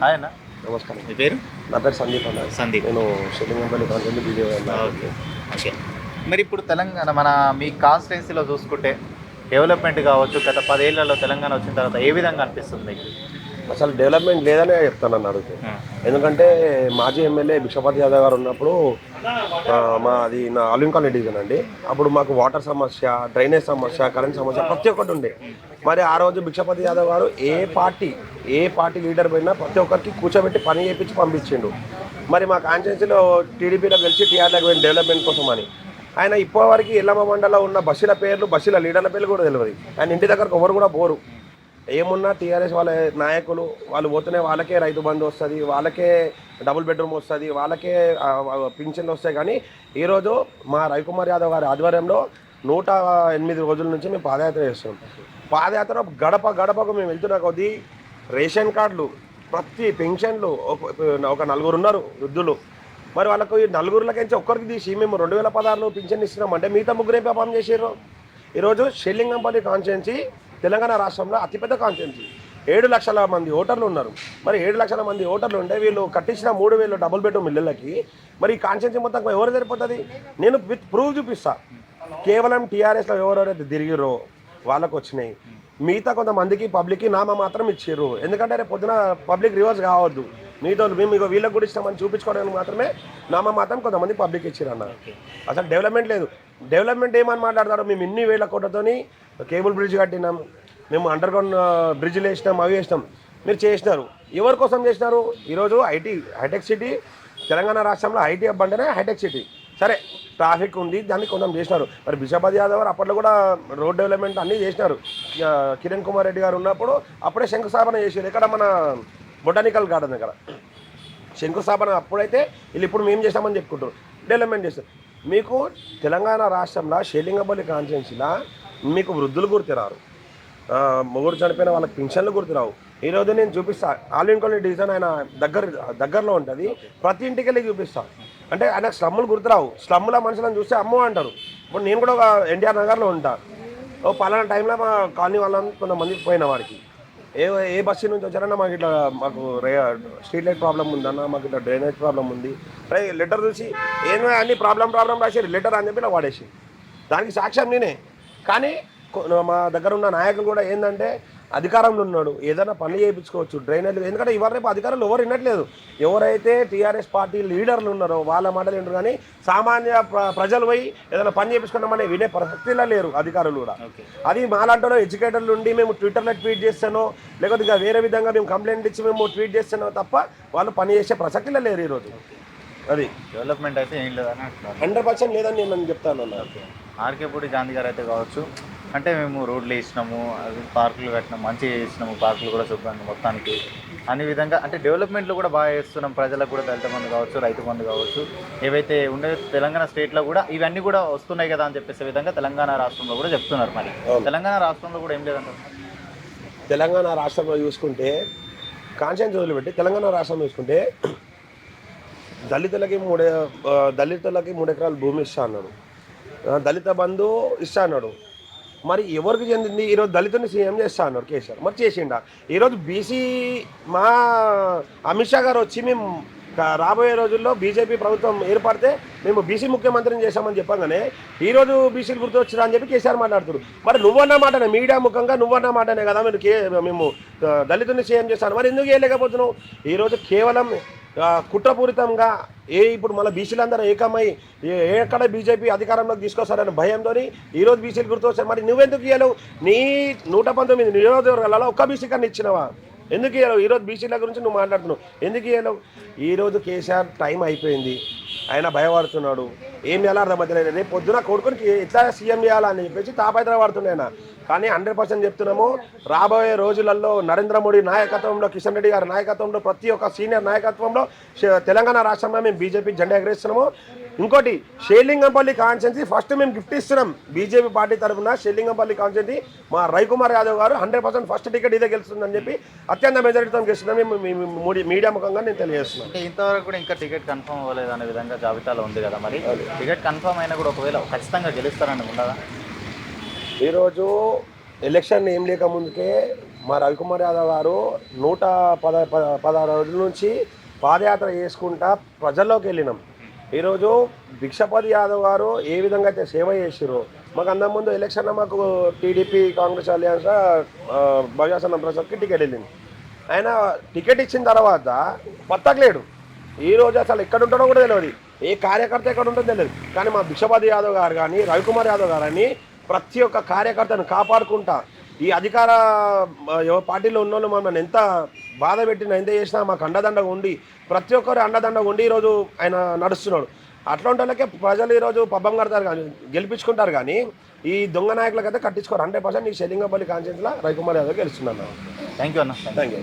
Hi అన్న. నమస్కారం. మీ పేరు? నా పేరు సందీప్ అన్న. సందీప్. నేను కాన్సెంట్ వీడియో ఓకే. ఓకే. మరి ఇప్పుడు తెలంగాణ మన మీ కాన్స్టిట్యున్సీలో చూసుకుంటే డెవలప్మెంట్ కావచ్చు గత పదేళ్ళలో తెలంగాణ వచ్చిన తర్వాత ఏ విధంగా అనిపిస్తుంది? మీకు అసలు డెవలప్మెంట్ లేదనే చెప్తాను నన్ను అడిగితే ఎందుకంటే మాజీ ఎమ్మెల్యే భిక్షపతి యాదవ్ గారు ఉన్నప్పుడు ఆ, మాది నా అలింకాన్ డివిజన్ అండి. అప్పుడు మాకు వాటర్ సమస్య డ్రైనేజ్ సమస్య కరెంట్ సమస్య ప్రతి ఒక్కటి ఉండే. మరి ఆ రోజు భిక్షపతి యాదవ్ గారు ఏ పార్టీ ఏ పార్టీ లీడర్ పోయినా ప్రతి ఒక్కరికి కూర్చోబెట్టి పని చేయించి పంపించిండు. మరి మా కాన్స్టిట్యున్సీలో టీడీపీలో గెలిచి టీఆర్లోకి పోయిన డెవలప్మెంట్ కోసం అని ఆయన ఇప్పటివరకు ఎల్లమ్మ మండలంలో ఉన్న బస్సుల పేర్లు బస్సుల లీడర్ల పేర్లు కూడా తెలియదు ఆయన ఇంటి దగ్గరకు ఎవరు కూడా పోరు. ఏమున్నా టీఆర్ఎస్ వాళ్ళ నాయకులు వాళ్ళు పోతేనే వాళ్ళకే రైతు బంధు వస్తుంది వాళ్ళకే డబుల్ బెడ్రూమ్ వస్తుంది వాళ్ళకే పింఛన్లు వస్తాయి. కానీ ఈరోజు మా రవికుమార్ యాదవ్ గారి ఆధ్వర్యంలో నూట ఎనిమిది రోజుల నుంచి మేము పాదయాత్ర చేస్తున్నాం. పాదయాత్ర గడప గడపకు మేము వెళ్తున్న కొద్దీ రేషన్ కార్డులు ప్రతి పెన్షన్లు ఒక- ఒక నలుగురు ఉన్నారు వృద్ధులు. మరి వాళ్ళకు ఈ నలుగురులకించి ఒక్కరికి తీసి మేము రెండు వేల పదహారులో పింఛన్ ఇస్తున్నాం. అంటే మిగతా ముగ్గురే పాపం చేసారు ఈరోజు షెల్లింగంపల్లి కాన్స్టిట్యున్సీ తెలంగాణ రాష్ట్రంలో అతిపెద్ద కాన్స్టిట్యున్సీ. ఏడు లక్షల మంది ఓటర్లు ఉన్నారు. మరి ఏడు లక్షల మంది ఓటర్లు ఉంటే వీళ్ళు కట్టించిన మూడు వేలు డబుల్ బెడ్రూమ్ ఇళ్ళకి మరి ఈ కాన్స్టిట్యున్సీ మొత్తం ఎవరు సరిపోతుంది? నేను విత్ ప్రూఫ్ చూపిస్తా. కేవలం టీఆర్ఎస్లో ఎవరెవరైతే తిరిగిరో వాళ్ళకు వచ్చినాయి. మిగతా కొంతమందికి పబ్లిక్కి నామ మాత్రం ఇచ్చారు ఎందుకంటే రేపు పొద్దున పబ్లిక్ రివర్స్ కావద్దు. మీతో మేము ఇక వీళ్ళకి కూడా ఇస్తామని చూపించుకోవడానికి మాత్రమే నామ మాత్రం కొంతమంది పబ్లిక్ ఇచ్చారు అన్న అసలు డెవలప్మెంట్ లేదు. డెవలప్మెంట్ ఏమని మాట్లాడతారు మేము ఇన్ని వేల కోట్లతోని కేబుల్ బ్రిడ్జ్ కట్టినాం. మేము అండర్ గ్రౌండ్ బ్రిడ్జ్లు వేసినాం అవి వేసినాం. మీరు చేసినారు. ఎవరి కోసం చేసినారు? ఈరోజు ఐటీ హైటెక్ సిటీ తెలంగాణ రాష్ట్రంలో ఐటీ హబ్ అంటేనే హైటెక్ సిటీ. సరే ట్రాఫిక్ ఉంది దాన్ని కొంచెం చేసినారు. మరి బిషాబాద్ యాదవ్ గారు అప్పట్లో కూడా రోడ్ డెవలప్మెంట్ అన్నీ చేసినారు. కిరణ్ కుమార్ రెడ్డి గారు ఉన్నప్పుడు అప్పుడే శంకుస్థాపన చేసారు ఇక్కడ మన బొటానికల్ గార్డెన్ దగ్గర. శంకుస్థాపన అప్పుడైతే వీళ్ళు ఇప్పుడు మేము చేసామని చెప్పుకుంటారు డెవలప్మెంట్ చేస్తారు. మీకు తెలంగాణ రాష్ట్రంలో షేలింగపల్లి కాన్స్టిట్యున్సీలో మీకు వృద్ధులు గుర్తురారు. మొగుడు చనిపోయిన వాళ్ళకి పింఛన్లు గుర్తురావు. ఈరోజు నేను చూపిస్తా. ఆల్ ఇన్ కాలనీ డివిజన్ ఆయన దగ్గర దగ్గరలో ఉంటుంది. ప్రతి ఇంటికి వెళ్ళి చూపిస్తా. అంటే ఆయన స్లమ్ములు గుర్తురావు. స్లమ్ముల మనుషులను చూస్తే అమ్మ అంటారు. ఇప్పుడు నేను కూడా ఒక ఎన్టీఆర్ నగర్లో ఉంటా. ఓ పలానా టైంలో మా కాలనీ వాళ్ళని కొంతమందికి పోయిన వారికి ఏ ఏ బస్సు నుంచి వచ్చారన్నా మాకు ఇట్లా మాకు రే స్ట్రీట్ లైట్ ప్రాబ్లం ఉందన్న మాకు ఇట్లా డ్రైనేజ్ ప్రాబ్లం ఉంది. లెటర్ చూసి ఏం అన్ని ప్రాబ్లం ప్రాబ్లం రాసి లెటర్ అని చెప్పి ఇలా వాడేసి దానికి సాక్ష్యం నేనే. కానీ మా దగ్గర ఉన్న నాయకులు కూడా ఏంటంటే అధికారంలో ఉన్నాడు. ఏదైనా పని చేయించుకోవచ్చు డ్రైనేజ్ ఎందుకంటే ఇవాళ రేపు అధికారులు ఎవరు వినట్లేదు. ఎవరైతే టీఆర్ఎస్ పార్టీ లీడర్లు ఉన్నారో వాళ్ళ మాటలు వింటారు కానీ సామాన్య ప్ర- ప్రజలు పోయి ఏదైనా పని చేయించుకున్నామని వినే ప్రసక్తిలో లేరు అధికారులు కూడా. అది మాలాంటి ఎడ్యుకేటర్లు ఉండి మేము ట్విట్టర్లో ట్వీట్ చేస్తానో లేకపోతే ఇంకా వేరే విధంగా మేము కంప్లైంట్ ఇచ్చి మేము ట్వీట్ చేస్తానో తప్ప వాళ్ళు పని చేసే ప్రసక్తిలో లేరు ఈరోజు. అది. డెవలప్మెంట్ అయితే ఏం లేదని హండ్రెడ్ పర్సెంట్ లేదని నేను చెప్తాను ఆర్కేపూడి గాంధీ గారు అయితే కావచ్చు అంటే మేము రోడ్లు వేసినాము అది పార్కులు కట్టినాము మంచిగా చేసినాము పార్కులు కూడా శుభ్రంగా మొత్తానికి. అన్ని విధంగా అంటే డెవలప్మెంట్లో కూడా బాగా చేస్తున్నాం ప్రజలకు కూడా దళిత మంది కావచ్చు రైతు మంది కావచ్చు. ఏవైతే ఉండే తెలంగాణ స్టేట్లో కూడా ఇవన్నీ కూడా వస్తున్నాయి కదా అని చెప్పేసే విధంగా తెలంగాణ రాష్ట్రంలో కూడా చెప్తున్నారు మరి. తెలంగాణ రాష్ట్రంలో కూడా ఏం లేదంటారు? తెలంగాణ రాష్ట్రంలో చూసుకుంటే కాన్షియన్స్ వదిలిపెట్టి తెలంగాణ రాష్ట్రంలో చూసుకుంటే దళితులకి మూడు దళితులకి మూడు ఎకరాల భూమి ఇస్తా అన్నాడు. దళిత బంధు ఇస్తా అన్నాడు. మరి ఎవరికి చెందింది? ఈరోజు దళితుని సీఎం చేస్తా అన్నారు కేసీఆర్. మరి చేసిండా? ఈరోజు బీసీ మా అమిత్ షా గారు వచ్చి మేము రాబోయే రోజుల్లో బీజేపీ ప్రభుత్వం ఏర్పడితే మేము బీసీ ముఖ్యమంత్రిని చేశామని చెప్పగానే ఈ రోజు బీసీలు గుర్తు అని చెప్పి కేసీఆర్ మాట్లాడుతున్నారు. మరి నువ్వన్న మాటనే మీడియా ముఖంగా నువ్వన్న మాటనే కదా మీరు కే మేము దళితుని సీఎం చేస్తాను. మరి ఎందుకు వేయలేకపోతున్నావు ఈరోజు కేవలం కుట్రపూరితంగా ఏ ఇప్పుడు మళ్ళీ బీసీలందరూ ఏకమై ఎక్కడ బీజేపీ అధికారంలోకి తీసుకొస్తారనే భయంతో ఈరోజు బీసీలు గుర్తొచ్చారు మరి నువ్వెందుకు ఇవ్వలేవు నీ నూట పంతొమ్మిది నియోజకవర్గాలలో ఒక్క బీసీ కన్నా ఇచ్చినవా? ఎందుకు ఇవ్వలేవు ఈరోజు బీసీల గురించి నువ్వు మాట్లాడుతున్నావు. ఎందుకు ఇవ్వలేవు ఈరోజు కేసీఆర్ టైం అయిపోయింది. ఆయన భయపడుతున్నాడు. ఏం చేయాలో అర్థమవుతలేదు రేపు పొద్దున కొడుకునికి ఎట్లా సీఎం చేయాలని చెప్పేసి తాపైతర పడుతున్నాయి కానీ హండ్రెడ్ పర్సెంట్ చెప్తున్నాము రాబోయే రోజులలో నరేంద్ర మోడీ నాయకత్వంలో కిషన్ రెడ్డి గారి నాయకత్వంలో ప్రతి ఒక్క సీనియర్ నాయకత్వంలో తెలంగాణ రాష్ట్రంలో మేము బీజేపీ జెండా ఎగరేస్తున్నాము. ఇంకోటి షేలింగంపల్లి కాన్స్టెన్సీ ఫస్ట్ మేము గిఫ్ట్ ఇస్తున్నాం బీజేపీ పార్టీ తరఫున. షేలింగంపల్లి కాన్స్టెన్సీ మా రవికుమార్ యాదవ్ గారు హండ్రెడ్ పర్సెంట్ ఫస్ట్ టికెట్ ఇదే గెలుస్తుందని చెప్పి అత్యంత మెజారిటీతో గెలుస్తుందని మీడియా ముఖంగా నేను తెలియజేస్తున్నాను. ఇంతవరకు కూడా ఇంకా టికెట్ కన్ఫర్మ్ అవ్వలేదు అనే విధంగా జాబితాలో ఉంది కదా మరి. టికెట్ కన్ఫర్మ్ అయినా కూడా ఒకవేళ ఖచ్చితంగా గెలుస్తారని ఉండదా ఈరోజు ఎలక్షన్ ఏం లేక ముందుకే మా రవికుమార్ యాదవ్ గారు నూట పద పద- పదహారు రోజుల నుంచి పాదయాత్ర చేసుకుంటా ప్రజల్లోకి వెళ్ళినాం. ఈరోజు భిక్షపతి యాదవ్ గారు ఏ విధంగా అయితే సేవ చేసిరో మాకు అంత ముందు ఎలక్షన్ మాకు టీడీపీ కాంగ్రెస్ అలియన్స్ భవ్యాసనం ప్రసాద్కి టికెట్ వెళ్ళింది. ఆయన టికెట్ ఇచ్చిన తర్వాత పత్తకలేడు ఈరోజు అసలు ఎక్కడ ఉంటాడో కూడా తెలియదు. ఏ కార్యకర్త ఎక్కడ ఉంటుందో తెలియదు. కానీ మా భిక్షపతి యాదవ్ గారు కానీ రవికుమార్ యాదవ్ గారు అని ప్రతి ఒక్క కార్యకర్తను కాపాడుకుంటా. ఈ అధికార పార్టీలో ఉన్న వాళ్ళు మమ్మల్ని ఎంత బాధ పెట్టినా ఎంత చేసినా మాకు అండదండగా ఉండి ప్రతి ఒక్కరు అండదండగా ఉండి ఈరోజు ఆయన నడుస్తున్నాడు. అట్లాంటి వాళ్ళకే ప్రజలు ఈరోజు పబ్బం కడతారు కానీ గెలిపించుకుంటారు కానీ ఈ దొంగ నాయకులకైతే కట్టించుకోరు. హండ్రెడ్ పర్సెంట్ ఈ షెలింగపల్లి కాన్షియన్స్లో రవికుమార్ యాదవ్ గెలుస్తున్నాను థ్యాంక్ యూ అన్న. Thank you